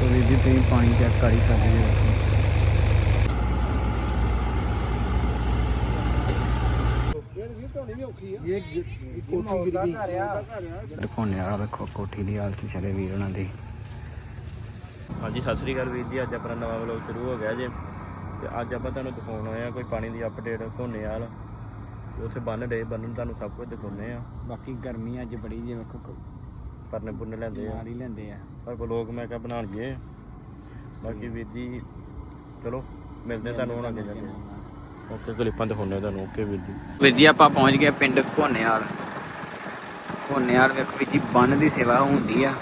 ਤੋ ਵੀਰ ਜੀ ਤੁਸੀਂ ਪਾਣੀ ਚੈੱਕ ਕਰ ਹੀ ਸਕਦੇ ਹੋ ਦੇਖੋ ਇਹ ਗ- ਕੋਠੀ ਗਿਰ ਗਈ। ਰਖੋਨੇ ਵਾਲਾ ਵੇਖੋ ਕੋਠੀ ਦੀ ਹਾਲਤ ਚਲੇ ਵੀਰ ਉਹਨਾਂ ਦੀ। ਹਾਂਜੀ ਸਤਿ ਸ੍ਰੀ ਅਕਾਲ ਵੀਰ ਜੀ। ਅੱਜ ਆਪਣਾ ਨਵਾਂ ਵਲੌਗ ਸ਼ੁਰੂ ਹੋ ਗਿਆ ਜੇ। ਤੇ ਅੱਜ ਆਪਾਂ ਤੁਹਾਨੂੰ ਦਿਖਾਉਣ ਆਏ ਆ ਕੋਈ ਪਾਣੀ ਦੀ ਅਪਡੇਟ ਧੋਨੇ ਵਾਲ। ਉੱਥੇ ਬੰਨ ਡੇ ਬੰਨਣ ਤੁਹਾਨੂੰ ਸਭ ਕੁਝ ਦਿਖਾਉਨੇ ਆ ਬਾਕੀ ਗਰਮੀ ਅੱਜ ਬੜੀ ਜੇ ਵੇਖੋ ਪਰਨੇ ਪੁਰਨੇ ਲੈਂਦੇ ਆ। ਨਾਲ ਹੀ ਲੈਂਦੇ ਆ। ਪਰ ਵਲੌਗ ਮੈਂ ਕਿਹਾ ਬਣਾ ਲਈਏ ਬਾਕੀ ਵੀਰ ਜੀ ਚਲੋ ਮਿਲਦੇ ਤੁਹਾਨੂੰ ਹੁਣ ਅੱਗੇ ਜਾ ਕੇ। ਓਕੇ ਕਲਿੱਪਾਂ ਦਿਖਾਉਨੇ ਆ ਤੁਹਾਨੂੰ ਓਕੇ ਵੀਰ ਜੀ। ਵੀਰ ਜੀ ਆਪਾਂ ਪਹੁੰਚ ਗਏ ਪਿੰਡ ਘੋਨੇਵਾਲ ਘੋਨੇਵਾਲ ਵੇਖੋ ਵੀਰ ਜੀ ਬੰਨ ਦੀ ਸੇਵਾ ਹੁੰਦੀ ਆ।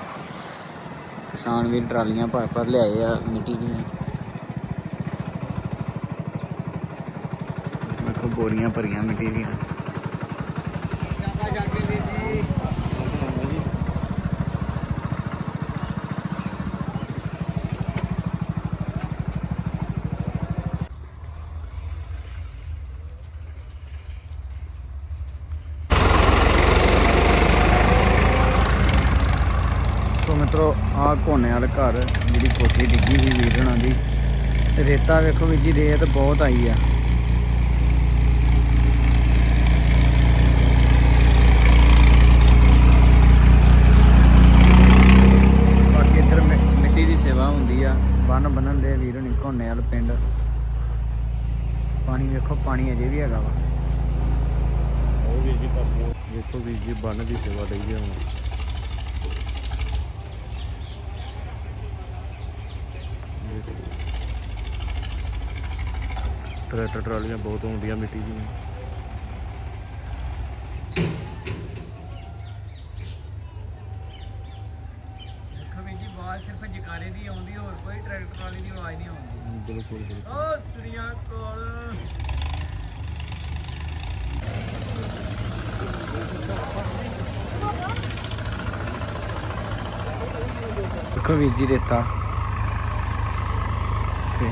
ਕਿਸਾਨ ਵੀਰ ਟਰਾਲੀਆਂ ਭਰ ਭਰ ਲਿਆਏ ਆ ਮਿੱਟੀ ਦੀਆਂ। ਵੇਖੋ ਬੋਰੀਆਂ ਭਰੀਆਂ ਮਿੱਟੀ ਦੀਆਂ। ਸੋ ਮਿੱਤਰੋ ਆ ਕੋਨੇ ਵਾਲੇ ਘਰ ਜਿਹੜੀ ਕੋਠੀ ਡਿੱਗੀ ਸੀ ਵੀਰ ਹਣਾ ਦੀ ਰੇਤਾ ਵੇਖੋ ਵੀਰ ਜੀ, ਰੇਤ ਬਹੁਤ ਆਈ ਆ। ਬਾਕੀ ਇੱਧਰ ਮਿੱਟੀ ਦੀ ਸੇਵਾ ਹੁੰਦੀ ਆ। ਬੰਨ ਬੰਨਣ ਦੇ ਵੀਰ ਹਣੀ ਕੋਨੇ ਵਾਲੇ ਪਿੰਡ। ਪਾਣੀ ਵੇਖੋ, ਪਾਣੀ ਅਜੇ ਵੀ ਹੈਗਾ ਵਾ। ਉਹ ਵੀਰ ਜੀ ਵੇਖੋ ਵੀਰ ਜੀ, ਬੰਨ ਦੀ ਸੇਵਾ ਲਈ ਆ ਟਰੈਕਟਰ ਟਰਾਲੀਆਂ ਬਹੁਤ ਆਉਂਦੀਆਂ ਮਿੱਟੀ ਦੀਆਂ। ਸਿਰਫ ਜਕਾਰੇ ਦੀ ਆਉਂਦੀ ਹੋਰ ਕੋਈ ਟਰੈਕਟਰ ਵਾਲੀ ਦੀ ਆਵਾਜ਼ ਨਹੀਂ ਆਉਂਦੀ। ਬਿਲਕੁਲ ਬਿਲਕੁਲ। ਓ ਸ੍ਰੀਆ ਕੋਲ ਦੇਖੋ ਵੀਰ ਜੀ ਰੇਤਾ। ਤੇ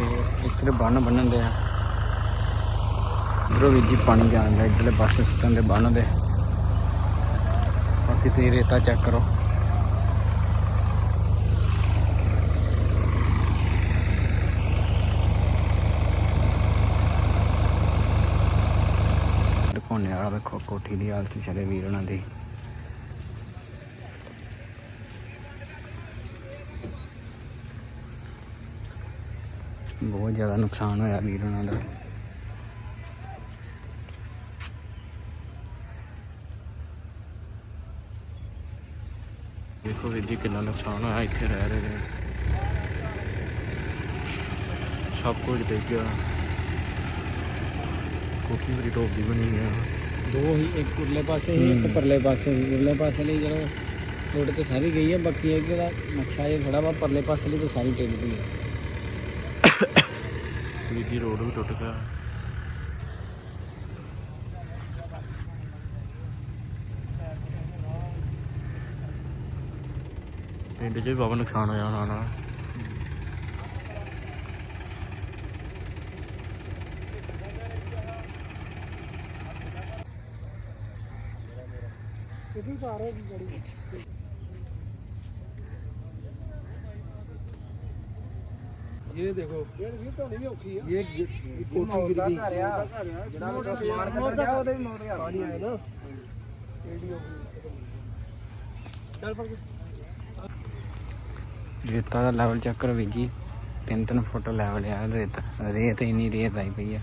ਇੱਧਰ ਬੰਨ ਬੰਨਣ ਦੇ ਆ। ਇਧਰੋਂ ਵੀ ਜੀ ਪਾਣੀ ਜਾਂਦਾ ਇੱਧਰਲੇ ਪਾਸੇ ਸੁੱਟਣ ਦੇ ਬੰਨ ਦੇ। ਬਾਕੀ ਤੁਸੀਂ ਰੇਤਾ ਚੈੱਕ ਕਰੋ। ਦਿਖਾਉਣੇ ਵਾਲਾ ਵੇਖੋ, ਕੋਠੀ ਦੀ ਹਾਲਤ ਚਲੇ ਵੀਰ ਉਹਨਾਂ ਦੀ। ਬਹੁਤ ਜ਼ਿਆਦਾ ਨੁਕਸਾਨ ਹੋਇਆ ਵੀਰ ਉਹਨਾਂ ਦਾ। ਦੇਖੋ ਵੀਰ ਜੀ ਕਿੰਨਾ ਨੁਕਸਾਨ ਹੋਇਆ ਇੱਥੇ ਰਹਿ ਰਹੇ ਨੇ। ਸਭ ਕੁਝ ਡਿੱਗ ਗਿਆ। ਕੋਠੀ ਬੜੀ ਟੋਪ ਦੀ ਬਣੀ ਆ। ਦੋ ਹੀ ਇੱਕ ਉਰਲੇ ਪਾਸੇ ਸੀ ਇੱਕ ਪਰਲੇ ਪਾਸੇ ਸੀ ਉਰਲੇ ਪਾਸੇ ਲਈ ਜਿਹੜਾ ਰੋਡ ਤੇ ਸਾਰੀ ਗਈ ਹੈ ਬਾਕੀ ਇਹ ਜਿਹੜਾ ਨਕਸ਼ਾ ਇਹ ਥੋੜਾ ਵਾ ਪਰਲੇ ਪਾਸੇ ਲਈ ਤਾਂ ਸਾਰੀ ਟਿਕ ਗਈ ਹੈ ਵੀਰ ਜੀ ਰੋਡ ਵੀ ਟੁੱਟ ਗਿਆ। ਪਿੰਡ 'ਚ ਵੀ ਬਾਬਾ ਨੁਕਸਾਨ ਹੋਇਆ ਹੋਣਾ ਨਾ ਇਹ ਦੇਖੋ ਇਹ ਵੀ ਧੋਣੀ ਵੀ ਔਖੀ ਆ। ਇਹ ਗ- ਇਹ ਕੋਠੀ ਗਿਰ ਗਈ। ਜਿਹੜਾ ਸਮਾਨ ਕੱਢ ਗਿਆ ਉਹਦੇ ਵੀ ਮੋਟ ਗਿਆ ਪਾਣੀ ਆਇਆ ਨਾ ਰੇਤਾ ਦਾ ਲੈਵਲ ਚੈੱਕ ਕਰੋ ਵੀਰ ਜੀ। ਤਿੰਨ ਤਿੰਨ ਫੁੱਟ ਲੈਵਲ ਆ, ਰੇਤ ਰੇਤ ਇੰਨੀ ਰੇਤ ਆਈ ਪਈ ਆ।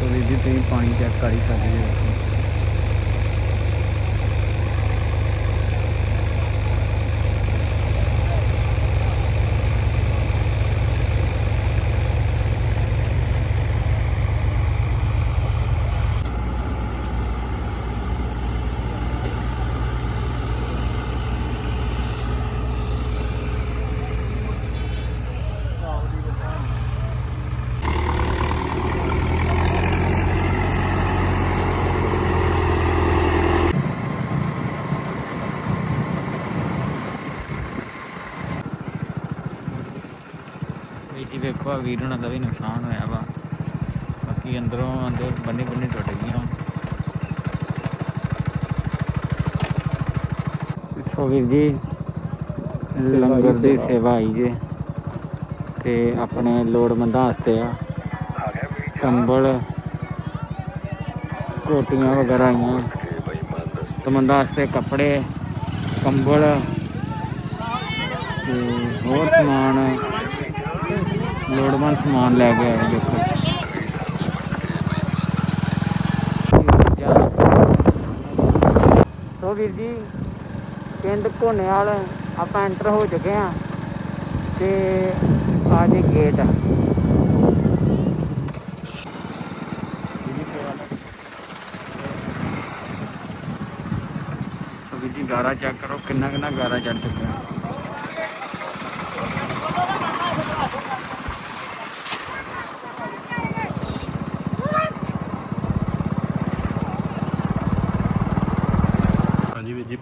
ਤੋ ਵੀਰ ਜੀ, ਤੁਸੀਂ ਪਾਣੀ ਚੈੱਕ ਕਰ ਹੀ ਸਕਦੇ ਹੋ। ਵਾ, ਵੀਰ ਉਹਨਾਂ ਦਾ ਵੀ ਨੁਕਸਾਨ ਹੋਇਆ ਵਾ। ਬਾਕੀ ਅੰਦਰੋਂ ਅੰਦਰ ਬੰਨੇ ਬੰਨੇ ਟੁੱਟ ਗਈਆਂ। ਸੋ ਵੀਰ ਜੀ, ਲੰਗਰ ਦੀ ਸੇਵਾ ਆਈ ਜੇ ਤੇ ਆਪਣੇ ਲੋੜਵੰਦਾਂ ਵਾਸਤੇ ਆ। ਕੰਬਲ ਕੋਟੀਆਂ ਵਗੈਰਾ ਆਈਆਂ। ਲੋੜਵੰਦਾਂ ਵਾਸਤੇ ਕੱਪੜੇ, ਕੰਬਲ ਤੇ ਹੋਰ ਸਮਾਨ। ਲੋੜਵੰਦ ਸਮਾਨ ਲੈ ਕੇ ਆਏ ਦੇਖੋ। ਸੋ ਵੀਰ ਜੀ ਪਿੰਡ ਘੋਨੇਵਾਲ ਆਪਾਂ ਐਂਟਰ ਹੋ ਚੁੱਕੇ ਆ ਤੇ ਆ ਜੇ ਗੇਟ ਸੋ ਵੀਰ ਜੀ ਗਾਰਾ ਚੈੱਕ ਕਰੋ ਕਿੰਨਾ ਕਿੰਨਾ ਗਾਰਾ ਚੜ ਚੁੱਕਿਆ।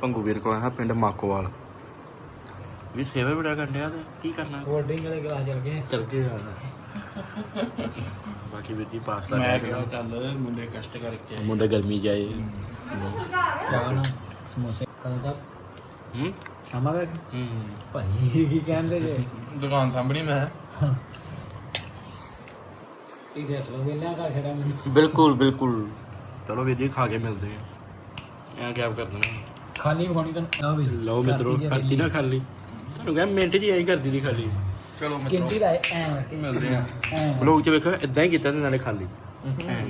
ਹਾਂਜੀ ਵੀਰ ਜੀ ਭੰਗੂ ਵੀਰ ਕੋ ਆਇਆ ਪਿੰਡ ਮਾਕੋਵਾਲ। ਵੀ ਸੇਵਾ ਬੜਾ ਕੰਡਿਆ ਤੇ ਕੀ ਕਰਨਾ? ਕੋਲਡ ਡਰਿੰਕ ਵਾਲੇ ਗਲਾਸ ਚਲ ਗਏ। ਚੱਲ ਕੇ ਜਾਣਾ ਬਾਕੀ ਵੀਰ ਜੀ ਪਾਸਤਾ ਮੈਂ ਕਿਹਾ ਚੱਲ ਮੁੰਡੇ ਕਸ਼ਟ ਕਰਕੇ। ਮੁੰਡਾ ਗਰਮੀ ਜਾਏ ਨਾ ਸਮੋਸੇ। ਕਦੋਂ ਤੱਕ? ਹੂੰ? ਸ਼ਾਮਾਂ ਤੱਕ? ਹੂੰ। ਭਾਈ ਕੀ ਕਹਿੰਦੇ ਜੇ? ਦੁਕਾਨ ਸਾਹਮਣੇ ਮੈਂ। ਇਹ ਦੇਖ ਲੋ ਵੇਲਿਆ ਕਰ ਛੜਾ ਮੈਨੂੰ। ਬਿਲਕੁਲ ਬਿਲਕੁਲ। ਚਲੋ ਵੀਰ ਜੀ ਖਾ ਕੇ ਮਿਲਦੇ ਆ। ਐਂ ਕੈਬ ਕਰ ਦੇਣਾ ਖਾਲੀ ਵਿਖਾਉਣੀ ਤਾਂ ਆ ਵੀ ਲਓ ਮਿੱਤਰੋ ਕਰਤੀ ਨਾ ਖਾਲੀ। ਤੁਹਾਨੂੰ ਕਹਿੰਦਾ ਮਿੰਟ ਜੀ ਐਂ ਕਰਦੀ ਨਹੀਂ ਖਾਲੀ। ਚਲੋ ਮਿੱਤਰੋ। ਕਿੰਤੀ ਦਾ ਐ ਮਿਲਦੇ ਆ। ਐ। ਬਲੌਗ ਚ ਵੇਖੋ ਇਦਾਂ ਹੀ ਕੀਤਾ ਤੇ ਨਾਲੇ ਖਾਲੀ। ਐਂ।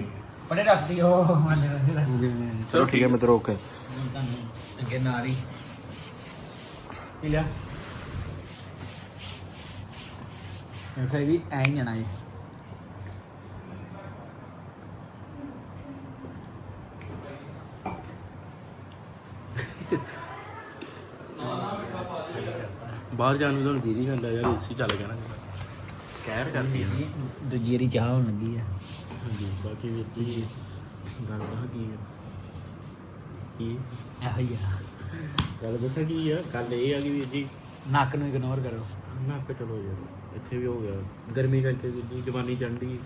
ਬੜੇ ਰੱਖਦੀ ਉਹ। ਮੰਨ ਚਲੋ ਠੀਕ ਹੈ ਮਿੱਤਰੋ ਓਕੇ। ਅੱਗੇ ਨਾਰੀ। ਪੀ ਲਿਆ ਇਹ ਤਾਂ ਵੀ ਐਂ ਹੀ ਜਾਣਾ ਜੀ। ਬਾਹਰ ਜਾਣ ਨੂੰ ਤੁਹਾਨੂੰ ਜੀ ਨਹੀਂ ਕਰਦਾ ਯਾਰ ਏਸੀ ਚੱਲ ਗਿਆ ਨਾ ਕਹਿਰ ਕਰਦੀ ਆ। ਦੂਜੀ ਰੀ ਚਾਹ ਹੋਣ ਲੱਗੀ ਆ। ਹਾਂਜੀ ਬਾਕੀ ਵੀਰ ਜੀ ਗੱਲ ਦੱਸਾਂ ਕੀ ਆ? ਕੀ? ਇਹੋ ਹੀ ਆ। ਗੱਲ ਦੱਸਾਂ ਕੀ ਆ? ਗੱਲ ਇਹ ਆ ਕਿ ਵੀਰ ਜੀ ਨੱਕ ਨੂੰ ਇਗਨੋਰ ਕਰੋ। ਨੱਕ ਚਲੋ ਯਾਰ ਇੱਥੇ ਵੀ ਹੋ ਗਿਆ। ਗਰਮੀ ਕਰਕੇ ਵੀਰ ਜੀ ਜਵਾਨੀ ਚੜ੍ਹਦੀ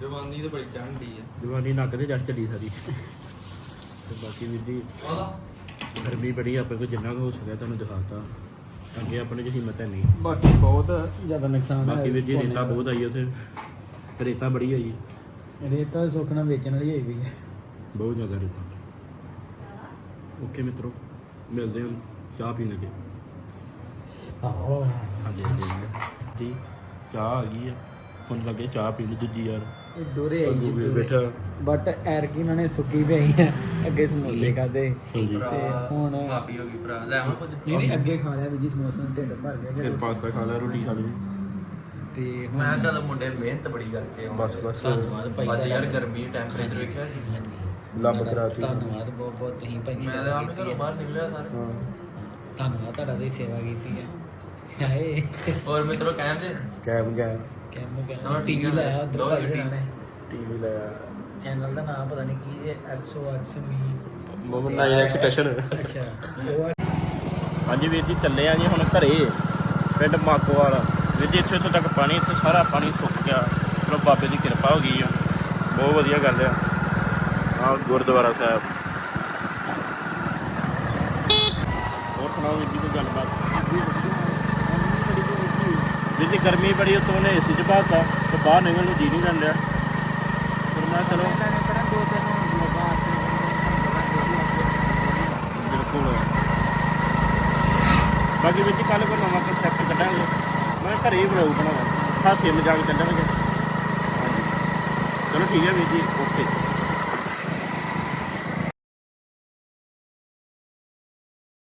ਜਵਾਨੀ ਤੇ ਬੜੀ ਚੜ੍ਹਦੀ ਆ। ਜਵਾਨੀ ਨੱਕ ਤੇ ਚੜ ਚੱਲੀ ਸਾਰੀ। ਤੇ ਬਾਕੀ ਵੀਰ ਜੀ ਗਰਮੀ ਬੜੀ ਆ, ਆਪਣੇ ਕੋਲ ਜਿੰਨਾ ਕੁ ਹੋ ਸਕਿਆ ਤੁਹਾਨੂੰ ਦਿਖਾਤਾ। ਅੱਗੇ ਆਪਣੇ ਚ ਹਿੰਮਤ ਹੈ ਨਹੀਂ। ਬਾਕੀ ਬਹੁਤ ਜ਼ਿਆਦਾ ਨੁਕਸਾਨ ਬਾਕੀ ਵੀਰ ਜੀ ਰੇਤਾ ਬਹੁਤ ਆਈ ਉੱਥੇ। ਰੇਤਾ ਬੜੀ ਆਈ। ਰੇਤਾ ਸੁੱਕਣਾ ਵੇਚਣ ਵਾਲੀ ਹੋਈ ਵੀ ਹੈ। ਬਹੁਤ ਜ਼ਿਆਦਾ ਰੇਤਾ। ਓਕੇ ਮਿੱਤਰੋ ਮਿਲਦੇ ਹਾਂ ਚਾਹ ਪੀਣ ਲੱਗੇ ਆਹੋ। ਹਾਂਜੀ ਜੀ ਚਾਹ ਆ ਗਈ ਆ। ਹੁਣ ਲੱਗੇ ਚਾਹ ਪੀਣ ਦੂਜੀ ਯਾਰ ਇਹ ਦੋਰੇ ਆਈ ਅੱਗੋਂ ਜੀ ਬੈਠਾ। ਬਟ ਐਰਕੀ ਇਹਨਾਂ ਨੇ ਸੁੱਕੀ ਆਈ ਹੈ ਅੱਗੇ ਸਮੋਸੇ ਖਾਦੇ ਹਾਂਜੀ। ਤੇ ਹੁਣ ਮਾਫੀ ਹੋ ਗਈ ਭਰਾ। ਲੈ ਆਵਾਂ ਕੁਝ? ਨਹੀਂ ਨਹੀਂ ਅੱਗੇ ਖਾ ਲਿਆ ਵੀ ਜੀ ਸਮੋਸੇ ਨੂੰ ਢਿੱਡ ਭਰ ਗਿਆ ਫਿਰ। ਪਾਸਤਾ ਖਾ ਲਿਆ ਰੋਟੀ ਖਾ ਲਈ। ਤੇ ਹੁਣ ਮੈਂ ਚੱਲ ਮੁੰਡੇ ਮਿਹਨਤ ਬੜੀ ਕਰਕੇ ਆਉਂਦੇ ਬਸ ਬਸ। ਧੰਨਵਾਦ ਭਾਈ ਅੱਜ ਯਾਰ। ਗਰਮੀ ਟੈਂਪਰੇਚਰ ਵੇਖਿਆ ਲੱਭ ਕਰਾਤੀ ਧੰਨਵਾਦ ਬਹੁਤ ਬਹੁਤ। ਤੁਸੀਂ ਭਾਈ ਮੈਂ ਤਾਂ ਆਪ ਘਰੋਂ ਬਾਹਰ ਨਿਕਲਿਆ ਸਰ। ਧੰਨਵਾਦ ਤੁਹਾਡਾ ਦੀ ਸੇਵਾ ਕੀਤੀ ਹੈ। ਹਾਏ। ਹੋਰ ਮਿੱਤਰੋ ਕਹਿੰਦੇ ਕੈਬ ਗਿਆ। ਕੈਮੋ ਚਲੋ ਕੈਮੋ ਠੀਕ ਟੀਵੀ ਹੈ। ਲਾਇਆ ਦੋ ਟੀਵੀ ਲਾਇਆ। ਚੈਨਲ ਦਾ ਨਾਮ ਪਤਾ ਨਹੀਂ ਕੀ ਹੈ ਐਕਸੋ ਐਕਸ ਮੀ ਮੋਮਨ ਨਾਈਨ ਐਕਸਪ੍ਰੈਸ਼ਨ ਅੱਛਾ। ਉਹ ਹਾਂਜੀ ਵੀਰ ਜੀ ਚੱਲੇ ਆ ਜੀ ਹੁਣ ਘਰੇ ਪਿੰਡ ਮਾਕੋਵਾਲ। ਵੀਰ ਜੀ ਇੱਥੇ ਇੱਥੋਂ ਤੱਕ ਪਾਣੀ ਇੱਥੇ ਸਾਰਾ ਪਾਣੀ ਸੁੱਕ ਗਿਆ। ਚਲੋ ਬਾਬੇ ਦੀ ਕਿਰਪਾ ਹੋ ਗਈ ਆ। ਬਹੁਤ ਵਧੀਆ ਗੱਲ ਆ। ਆ ਗੁਰਦੁਆਰਾ ਸਾਹਿਬ। ਹੋਰ ਸੁਣਾਓ ਵੀਰ ਜੀ ਕੋਈ ਗੱਲਬਾਤ? ਵੀਰ ਜੀ ਗਰਮੀ ਬੜੀ ਉਤੋਂ ਉਹਨੇ ਏਸੀ ਚ ਪਾਤਾ ਤੇ ਬਾਹਰ ਨਿਕਲਣ ਨੂੰ ਜੀ ਨਹੀਂ ਕਰਨ ਡਿਆ। ਫਿਰ ਮੈਂ ਚਲੋ। ਬਿਲਕੁਲ। ਬਾਕੀ ਵਿੱਚ ਕੱਲ ਕੋਈ ਨਵਾਂ ਕਨਸੈਪਟ ਕੱਢਾਂਗੇ। ਮੈਂ ਘਰੇ ਹੀ ਵਲੌਗ ਬਣਾਵਾਂ। ਹਾਸੇ ਮਜ਼ਾਕ ਚੱਲਣਗੇ। ਹਾਂਜੀ। ਚਲੋ ਠੀਕ ਹੈ ਵੀਰ ਜੀ, ਓਕੇ।